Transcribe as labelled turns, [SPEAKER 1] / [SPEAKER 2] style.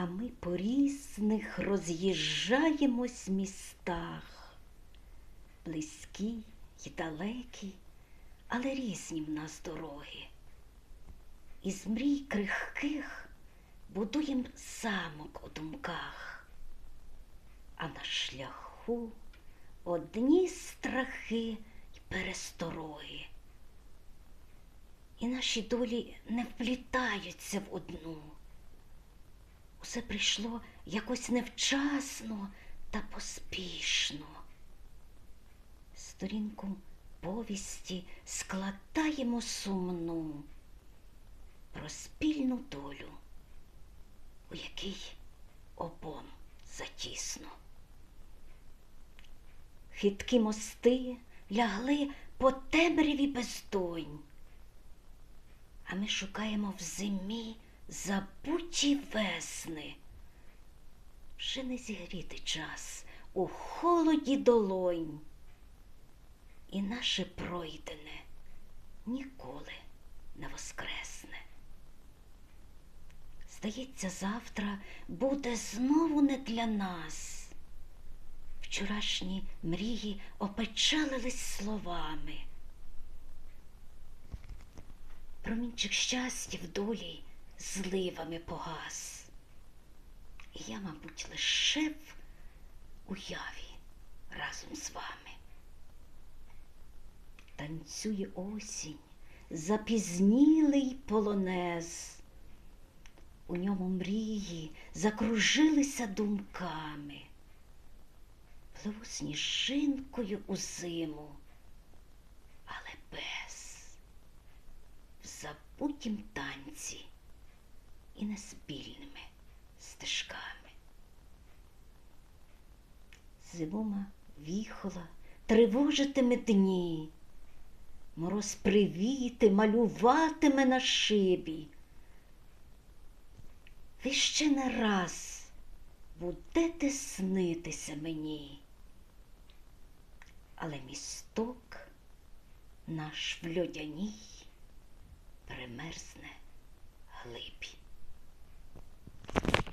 [SPEAKER 1] А ми по різних роз'їжджаємось містах, близькі й далекі, але різні в нас дороги. Із мрій крихких будуєм замок у думках, а на шляху одні страхи й перестороги. І наші долі не вплітаються в одну. Усе прийшло якось невчасно та поспішно. Сторінку повісті складаємо сумну про спільну долю, у якій обом затісно. Хиткі мости лягли по темряві бездонь, а ми шукаємо в зимі забуті весни. Вже не зігріти час у холоді долонь, і наше пройдене ніколи не воскресне. Здається, завтра буде знову не для нас. Вчорашні мрії опечалились словами. Промінчик щастя в долі зливами погас. І я, мабуть, лише в уяві разом з вами. Танцює осінь, запізнілий полонез. У ньому мрії закружилися думками. Пливу сніжинкою у зиму, але без в забутім танці і неспільними стежками. Зимома віхола тривожитиме дні, мороз привіти малюватиме на шибі. Ви ще не раз будете снитися мені, але місток наш в льодяній примерзне глибі.